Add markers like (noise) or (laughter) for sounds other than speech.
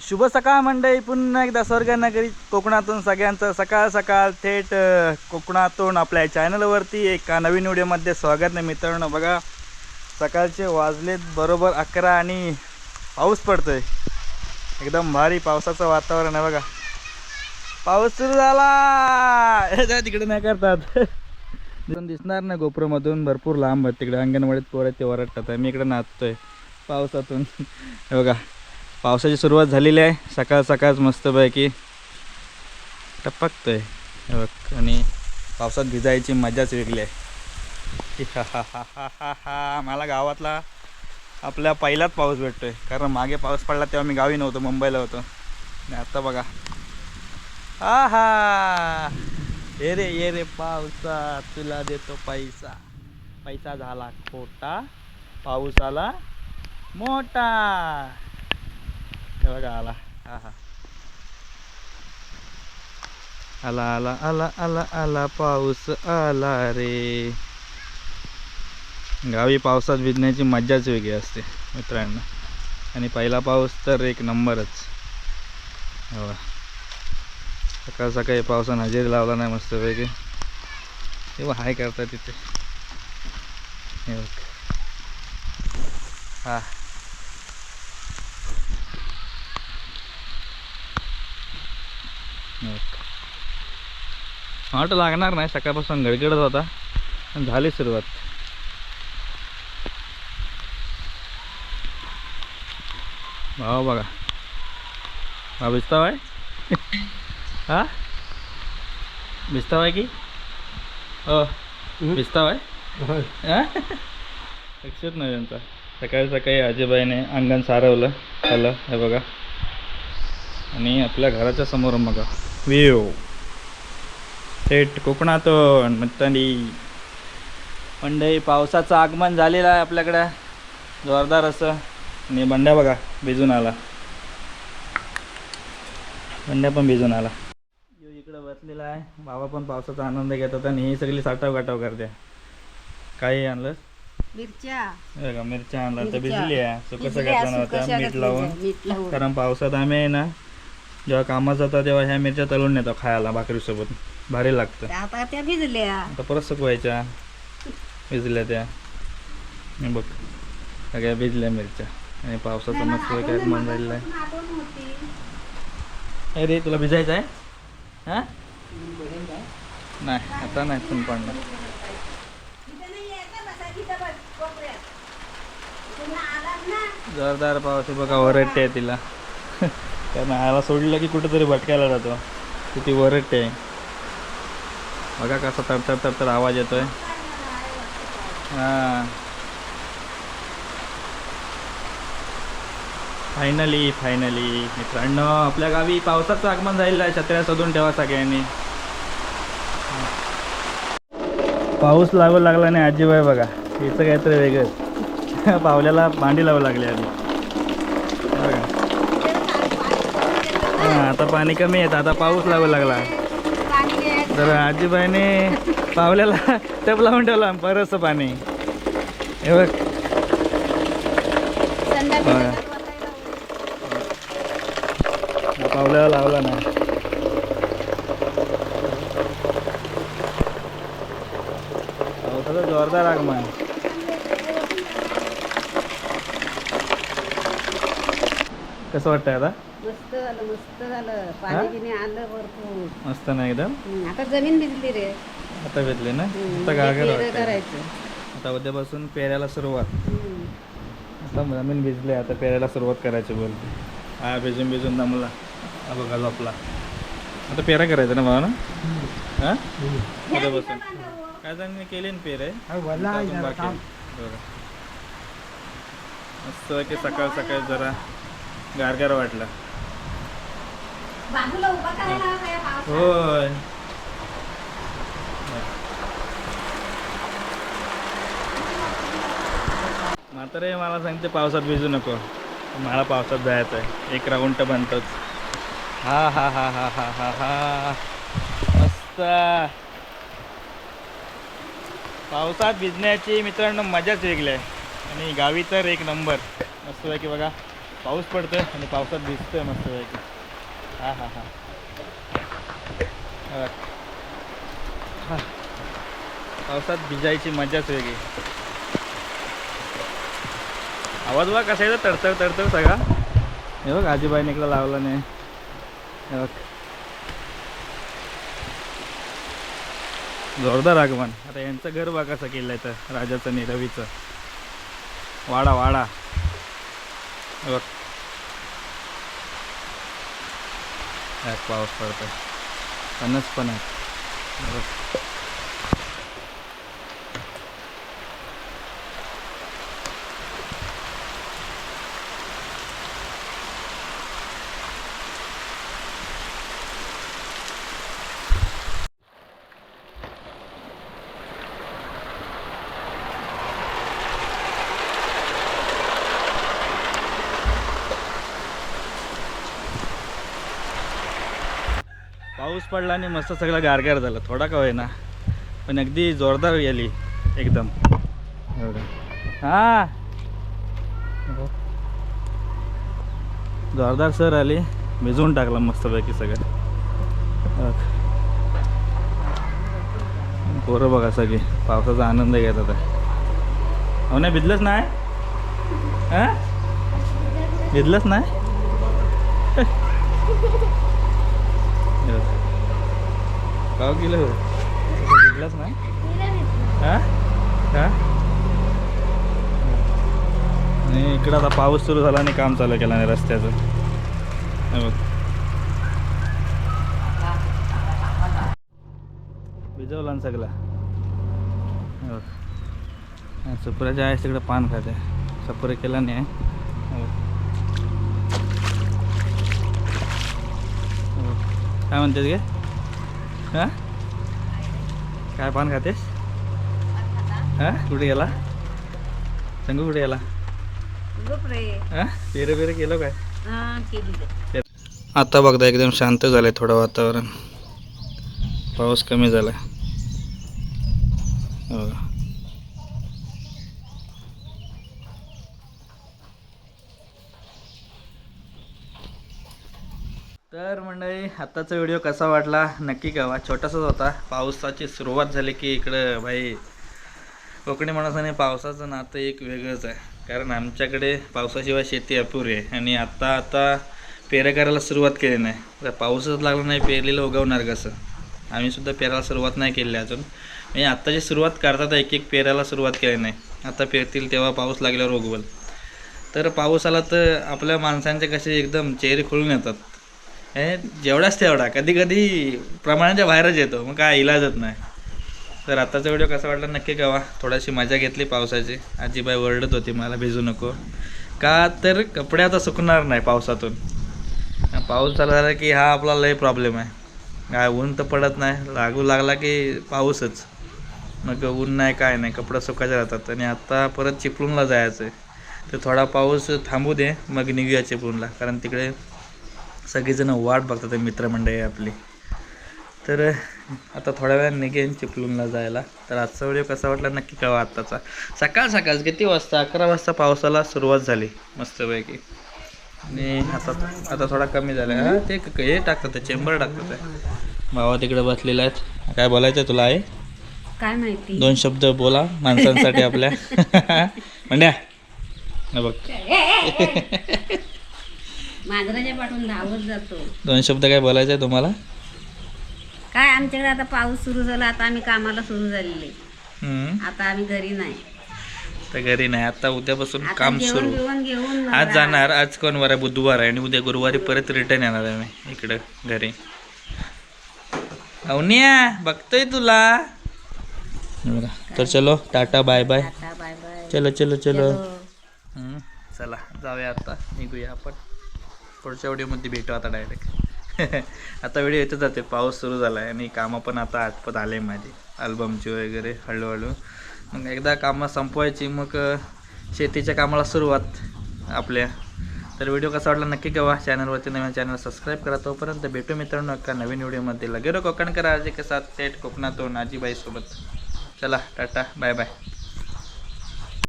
शुभ सकाळ मंडळी. पुन्हा एकदा स्वर्गनगरी कोकणातून सगळ्यांचं सकाळ सकाळ थेट कोकणातून आपल्या चॅनलवरती एका नवीन व्हिडिओमध्ये स्वागत आहे मित्रांनो. बघा सकाळचे वाजलेत बरोबर अकरा आणि पाऊस पडतोय. एकदम भारी पावसाचं वातावरण आहे बघा. पाऊस सुरू झाला! तिकडे नाही करतात. दिसणार नाही गोप्रोमधून. भरपूर लांब आहेत तिकडे. अंगणवाडीत पोरं ते ओरडतात. आहे मी इकडे नाचतोय पावसातून. बघा. पावसाची सुरुवात झालेली आहे. सकाळ सकाळच मस्तपैकी टपकतोय. बघ आणि पावसात भिजायची मजाच वेगळी आहे. (laughs) हा हा हा हा हा हा. मला गावातला आपल्या पहिलाच पाऊस भेटतोय. कारण मागे पाऊस पडला तेव्हा मी गावी नव्हतो मुंबईला होतो. आणि आता बघा. हा हा ये रे ये रे पावसा. तुला देतो पैसा. पैसा झाला खोटा पाऊस आला मोठा. हे बघा आला हा हा आला आला आला आला आला पाऊस आला रे गावी पावसात भिजण्याची मज्जाच वेगळी असते मित्रांनो. आणि पहिला पाऊस तर एक नंबरच. हो. सकाळ सकाळी पावसानं हजेरी लावला नाही मस्त वेगळे तेव्हा हाय करता तिथे. हे हा. हे. वाट लागणार नाही सकाळपासून गडगडत होता. झाली सुरुवात. भाव बघा. हा भिजताव आहे? हा? भिजताव आहे की? हो. भिजताव आहे? हा? लक्षात नाही त्यांचा. सकाळी सकाळी आजीबाईने अंगण सारवलं झालं हे बघा. आणि आपल्या घराच्या समोर बघा. व्ह्यू थेट कोकणातून मित्रांनी मंडई पावसाचं आगमन झालेलं आहे आपल्याकडं. जोरदार असं. आणि बंड्या बघा भिजून आला. बंड्या पण भिजून आला. यो इकडं बसलेला आहे. बाबा पण पावसाचा आनंद घेतात आणि ही सगळी साठाव गाठाव करते. काही आणलं मिरच्या. बघा मिरच्या आणला तर. भिजली आहे. लावून. जाय, मीठ लावून. कारण पावसात आम्ही आहे ना जेव्हा कामात जातो तेव्हा ह्या मिरच्या तळून नेतो खायला भाकरीसोबत. भारी लागतं. आता त्या भिजल्या. आता परत सुकवायच्या. भिजल्या त्या. बघ. सगळ्या भिजल्या मिरच्या. आणि पावसाचं मस्त काय मन झालेलं आहे अरे तुला भिजायचं आहे? हा? नाही आता नाही पण पडणार. जोरदार आहे बघा वरटते आहे तिला. (laughs) कारण आला सोडलं की कुठेतरी भटकायला जातो. किती वरटते आहे. बघा कसा तडतड तडतड आवाज येतोय. हां. फायनली फायनली मित्रांनो आपल्या गावी पावसाचं आगमन झालेलं आहे. छत्र्या शोधून ठेवा सगळ्यांनी. पाऊस लागू लागला नाही आजीबाई बघा. हिचं काहीतरी वेगळंच (laughs) पावल्याला भांडी लावू लागली आधी. बघा. हां आता पाणी कमी येतं. आता पाऊस लागू लागला. तर आजीबाईने पावल्याला (laughs) टप लावून ठेवला बरंचसं पाणी. हे बघ. पावल्याला लावला ना. पावसाचं जोरदार आगमन. कसं वाटतंय आता? मस्त झालं मस्त झालं. पाणी बिणी आलं भरपूर. मस्त ना एकदम? आता जमीन भिजली रे. आता भेटले ना? आता गागर पेरं वाटतंय. करायचं. आता उद्यापासून पेरायला सुरुवात. हम्म. आता जमीन भिजली आता पेरायला सुरुवात करायची बोल. हा भिजून भिजून दमला हा बघा झोपला. आता पेरा करायचं ना भावा ना हा? उद्यापासून. काय जणांनी केली ना पेर? आहे अजून बाकी आहे. बरं. मस्त की सकाळ सकाळ जरा गारगार वाटला. बाजूला उभा करायला हवा या पावसात. होय म्हातारे मला सांगते पावसात भिजू नको. मला पावसात जायचं आहे. एक राऊंड बनतोच. हा हा हा हा हा हा हा. मस्त. पावसात भिजण्याची मित्रांनो मजाच वेगळी आहे. आणि गावी तर एक नंबर. मस्त आहे की बघा. पाऊस पडतोय आणि पावसात भिजतोय मस्त पैकी. हां हां हां. हा. पावसात भिजायची मजाच वेगळी. आवाज बघा कसा येतो तडतड तडतड सगळा. हे बघ आजीबाईने इकडं लावला नाही. हे बघ. जोरदार आगमन. आता यांचं घर बघा कसं केलं तर राजाचं निरवीचं रवीचं. वाडा वाडा. हे बघ. काय पाऊस आहे फणस पण आहे पाऊस पडला आणि मस्त सगळं गारगार झालं. थोडा का होईना पण अगदी जोरदार गेली एकदम. हे. हा. जोरदार सर आली भिजवून टाकला मस्तपैकी सगळं. हे बघ. पोरं बघा सगळी पावसाचा आनंद घेतात हो नाही भिजलंच नाही? हा? भिजलंच नाही? गाव गेलं नाही? हा? हा? आणि इकडं आता पाऊस सुरू झाला आणि काम चालू केलं नाही रस्त्याचं. बघ. भिजवला ना सगळा. बघ. सुपुराच्या आहे तिकडे पान खाते. सपुरे केला नाही. काय म्हणतेस गे? हा? काय पान खातेस? हा? कुठे गेला? सांगू कुठे गेला? गप हा? पेरे पेरे केलं काय? आता बघता एकदम शांत झालंय थोडं वातावरण. पाऊस कमी झालाय. हो. तर मंडळी आत्ताचा व्हिडिओ कसा वाटला? नक्की कळवा. छोटासाच होता. पावसाची सुरुवात झाली की इकडं भाई कोकणी माणसाने पावसाचं नातं एक वेगळंच आहे. कारण आमच्याकडे पावसाशिवाय शेती अपुरी आहे. आणि आता आता पेऱ्या करायला सुरुवात केली नाही. तर पाऊसच लागला नाही पेरलेलं उगवणार कसं? आम्हीसुद्धा पेरायला सुरुवात नाही केली अजून. म्हणजे आत्ताची सुरुवात करतात एक एक पेरायला सुरुवात केली नाही. आता पेरतील तेव्हा पाऊस लागल्यावर उगवल. तर पाऊस आला तर आपल्या माणसांचे कसे एकदम चेहरे खुलून येतात. जेवढाच तेवढा. कधी कधी प्रमाणाच्या बाहेरच येतो. मग काय इलाजच नाही. तर आताचा व्हिडिओ कसा वाटला नक्की कवा थोडीशी मजा घेतली पावसाची. आजीबाई वरडत होती मला भिजू नको. का तर कपडे आता सुकणार नाही पावसातून. पाऊस चालू झाला की हा आपला लय प्रॉब्लेम आहे. काय ऊन तर पडत नाही. लागू लागला की पाऊसच. मग ऊन नाही काय नाही. कपडे सुकायचे राहतात. आणि आत्ता परत चिपळूणला जायचं आहे तर थोडा पाऊस थांबू दे. मग निघूया चिपळूणला. कारण तिकडे सगळीजणं वाट बघतात मित्रमंडळी आपली. तर आता थोड्या वेळाने निघेन चिपळूणला जायला. तर आजचा व्हिडिओ कसा वाटला नक्की कळवा आत्ताचा. सकाळ सकाळ किती वाजता? अकरा वाजता पावसाला सुरुवात झाली मस्तपैकी. आणि आता आता थोडा कमी झाला. हा ते हे टाकतात चेंबर टाकतात. भावा तिकडे बसलेला आहेत. काय बोलायचं आहे तुला आहे काय माहिती? दोन शब्द बोला माणसांसाठी आपल्या. (laughs) म्हणल्या हे. बघ. मांजराच्या पाठून धावत जातो. दोन शब्द काय बोलायचं आहे तुम्हाला? काय आमच्याकडे आता पाऊस सुरू झाला आता आम्ही कामाला सुरू झालेले. हम्म. आता आम्ही घरी नाही. तर घरी नाही आता उद्यापासून आता काम जेवण सुरू. बिवण घेऊन आज जाणार आज कोण वार आहे बुधवार आहे आणि उद्या गुरुवारी परत रिटर्न येणार आहे मी इकडं घरी. अवनिया बघतोय तुला? हे बघा. तर चलो tata bye bye bye bye चलो चलो चलो. चलो. हम्म, चला जाऊया आता निघूया आपण. पुढच्या व्हिडिओमध्ये भेटू आता डायरेक्ट (laughs) आता व्हिडिओ येतच जाते पाऊस सुरू झाला आहे आणि कामं पण आता आटपत आले माझी. अल्बमची वगैरे हळूहळू. मग एकदा कामं संपवायची मग शेतीच्या कामाला सुरुवात आपल्या. तर व्हिडिओ कसा वाटला नक्की गवा चॅनलवरती नवीन चॅनल सबस्क्राईब करा. तोपर्यंत भेटू मित्रांनो एका नवीन व्हिडिओमध्ये. लगेरो कोकण करा आजी कसा थेट कोकणातून आजीबाईसोबत. चला टाटा बाय बाय